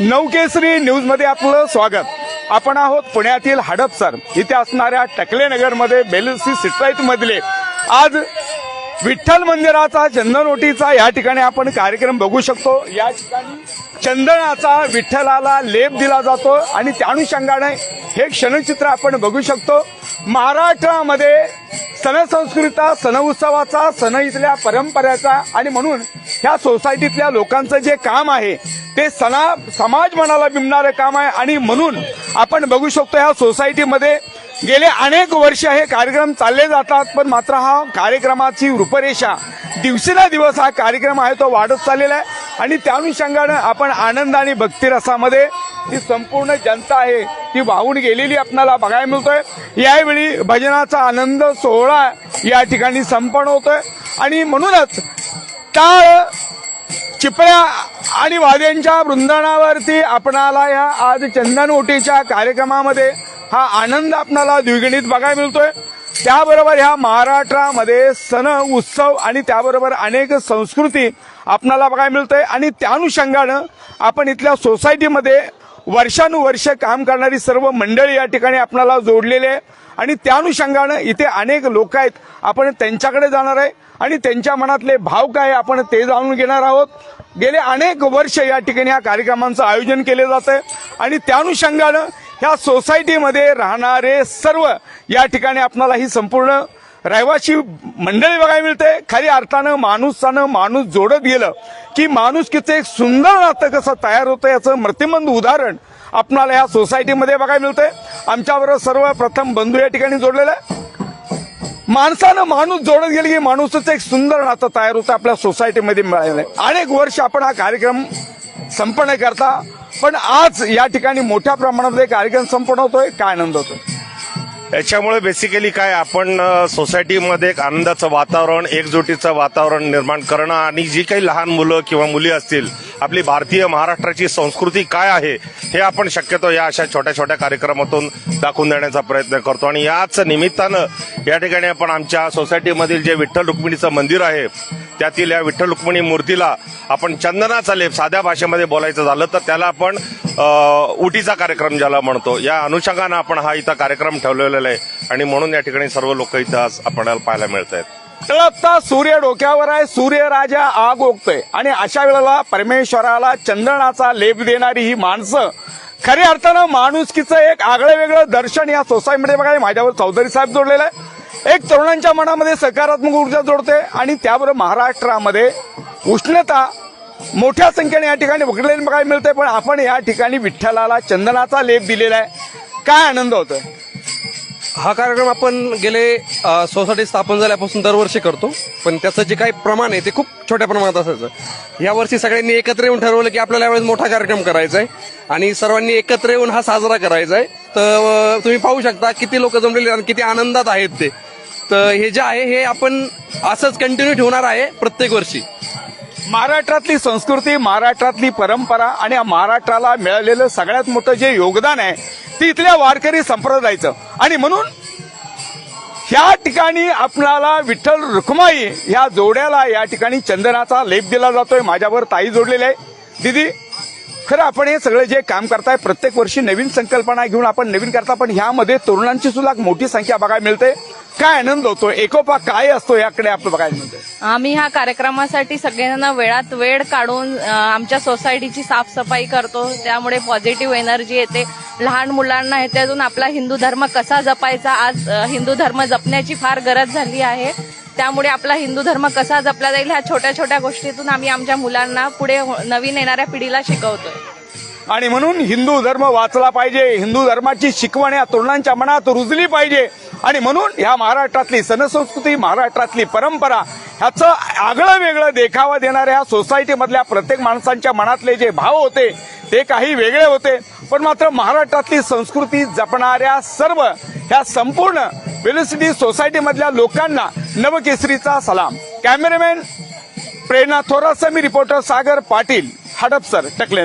नवकेसरी न्यूजमध्ये आपलं स्वागत. आपण आहोत पुण्यातील हडपसर इथे असणाऱ्या टकले नगरमध्ये बेलसी सिट्राईट मधले. आज विठ्ठल मंदिराचा चंदनोटीचा या ठिकाणी आपण कार्यक्रम बघू शकतो. या ठिकाणी चंदनाचा विठ्ठलाला लेप दिला जातो आणि त्या अनुषंगाने हे क्षणचित्र आपण बघू शकतो. महाराष्ट्रामध्ये सण संस्कृतीचा सण उत्सवाचा सण इथल्या परंपरेचा आणि म्हणून ह्या सोसायटीतल्या लोकांचं जे काम आहे ते सणा समाज मनाला बिंबणारं काम आहे. आणि म्हणून आपण बघू शकतो ह्या सोसायटीमध्ये गेले अनेक वर्ष हे कार्यक्रम चालले जातात पण मात्र हा कार्यक्रमाची रूपरेषा दिवसेला दिवस हा कार्यक्रम आहे तो वाढत चाललेला आहे. आणि त्या अनुषंगानं आपण आनंद आणि भक्तिरसामध्ये ही संपूर्ण जनता आहे ती वाहून गेलेली आपल्याला बघायला मिळतोय. यावेळी भजनाचा आनंद सोहळा या ठिकाणी संपन्न होतोय. आणि म्हणूनच टाळ चिपळ्या आणि वाद्यांच्या वृंदावरती आपणाला या आज चंदन ओटीच्या कार्यक्रमामध्ये हा आनंद आपणाला द्विगणित बघायला मिळतोय. त्याबरोबर ह्या महाराष्ट्रामध्ये सण उत्सव आणि त्याबरोबर अनेक संस्कृती आपणाला बघायला मिळतोय. आणि त्या अनुषंगानं आपण इथल्या सोसायटीमध्ये वर्षानुवर्ष काम करणारी सर्व मंडळी या ठिकाणी आपणाला जोडलेले आहे. आणि त्या अनुषंगानं इथे अनेक लोक आहेत. आपण त्यांच्याकडे जाणार आहे. आणि त्यांच्या मनातले भाव काय आपण ते जाणून घेणार आहोत. गेले अनेक वर्ष या ठिकाणी या कार्यक्रमांचं आयोजन केले जातं आहे आणि त्या अनुषंगानं ह्या सोसायटीमध्ये राहणारे सर्व या ठिकाणी आपणाला ही संपूर्ण रहिवासी मंडळी बघायला मिळते. खाली अर्थानं माणूसानं माणूस जोडत गेलं की माणुसकीचं एक सुंदर नातं कसं तयार होतं याचं मृत्यूमंद उदाहरण आपणाला या सोसायटीमध्ये बघायला मिळतंय. आमच्याबरोबर सर्वप्रथम बंधू या ठिकाणी जोडलेला आहे. माणसानं माणूस जोडत गेली की माणूसच एक सुंदर नातं तयार होतं आपल्या सोसायटीमध्ये मिळालेलं आहे. अनेक वर्ष आपण हा कार्यक्रम संपन्न करता पण आज या ठिकाणी मोठ्या प्रमाणामध्ये कार्यक्रम संपन्न होतोय काय आनंद होतोय? याच्यामुळे बेसिकली काय आपण सोसायटीमध्ये एक आनंदाचं वातावरण एकजुटीचं वातावरण निर्माण करणं आणि जी काही लहान मुलं किंवा मुली असतील आपली भारतीय महाराष्ट्राची संस्कृती काय आहे हे आपण शक्यतो या अशा छोट्या छोट्या कार्यक्रमातून दाखवून देण्याचा प्रयत्न करतो. आणि याच निमित्तानं या ठिकाणी आपण आमच्या सोसायटीमधील जे विठ्ठल रुक्मिणीचं मंदिर आहे त्यातील या विठ्ठल रुक्मिणी मूर्तीला आपण चंदनाचा लेप साध्या भाषेमध्ये बोलायचं झालं तर त्याला आपण उटीचा कार्यक्रम ज्याला म्हणतो. या अनुषंगानं आपण हा इथं कार्यक्रम ठेवलेला आहे आणि म्हणून या ठिकाणी सर्व लोक इथं आज आपल्याला पाहायला मिळत आहेत तळपता सूर्य डोक्यावर आहे. सूर्यराजा आग ओकतोय. आणि अशा वेळेला परमेश्वराला चंदनाचा लेप देणारी ही माणसं खऱ्या अर्थानं माणुसकीचं एक आगळं वेगळं दर्शन या सोसायटीमध्ये बघा माझ्यावर चौधरी साहेब जोडलेलं आहे. एक तरुणांच्या मनामध्ये सकारात्मक ऊर्जा जोडते आणि त्याबरोबर महाराष्ट्रामध्ये उष्णता मोठ्या संख्येने या ठिकाणी बघलेली बघायला मिळते पण आपण या ठिकाणी विठ्ठलाला चंदनाचा लेप दिलेला आहे. काय आनंद होतोय? हा कार्यक्रम आपण गेले सोसायटी स्थापन झाल्यापासून दरवर्षी करतो. पण त्याचं जे काही प्रमाण आहे ते खूप छोट्या प्रमाणात असायचं. यावर्षी सगळ्यांनी एकत्र येऊन ठरवलं की आपल्याला यावेळेस मोठा कार्यक्रम करायचा आहे आणि सर्वांनी एकत्र येऊन हा साजरा करायचा आहे तर तुम्ही पाहू शकता किती लोक जमलेले आणि किती आनंदात आहेत ते. तर हे जे आहे हे आपण असंच कंटिन्यू ठेवणार आहे प्रत्येक वर्षी. महाराष्ट्रातली संस्कृती महाराष्ट्रातली परंपरा आणि महाराष्ट्राला मिळालेलं सगळ्यात मोठं जे योगदान आहे ते इथल्या वारकरी संप्रदायाचं. आणि म्हणून ह्या ठिकाणी आपल्याला विठ्ठल रुक्माई ह्या जोड्याला या ठिकाणी चंदनाचा लेप दिला जातोय माझ्यावर ताई जोडलेली आहे. दिदी खरं आपण हे सगळे जे काम करताय प्रत्येक वर्षी नवीन संकल्पना घेऊन आपण नवीन करता पण ह्यामध्ये तरुणांची सुद्धा मोठी संख्या बघायला मिळते. काय आनंद होतो? एकोपा काय असतो याकडे आपलं बघायला आम्ही ह्या कार्यक्रमासाठी सगळ्यांना वेळात वेळ काढून अ, आमच्या सोसायटीची साफसफाई करतो. त्यामुळे पॉझिटिव्ह एनर्जी येते. लहान मुलांना ह्याच्यातून आपला हिंदू धर्म कसा जपायचा? आज अ, हिंदू धर्म जपण्याची फार गरज झाली आहे. त्यामुळे आपला हिंदू धर्म कसा जपला जाईल? ह्या छोट्या छोट्या गोष्टीतून आम्ही आमच्या मुलांना पुढे हो- नवीन येणाऱ्या पिढीला शिकवतोय. आणि म्हणून हिंदू धर्म वाचला पाहिजे. हिंदू धर्माची शिकवण या तरुणांच्या मनात रुजली पाहिजे. आणि म्हणून ह्या महाराष्ट्रातली सणसंस्कृती महाराष्ट्रातली परंपरा ह्याचं आगळं वेगळं देखावा देणाऱ्या ह्या सोसायटीमधल्या प्रत्येक माणसांच्या मनातले जे भाव होते ते काही वेगळे होते. पण मात्र महाराष्ट्रातली संस्कृती जपणाऱ्या सर्व ह्या संपूर्ण वेलिसिटी सोसायटीमधल्या लोकांना नवकेसरीचा सलाम. कॅमेरामॅन प्रेरणा थोरात मी रिपोर्टर सागर पाटील. हडपसर टकले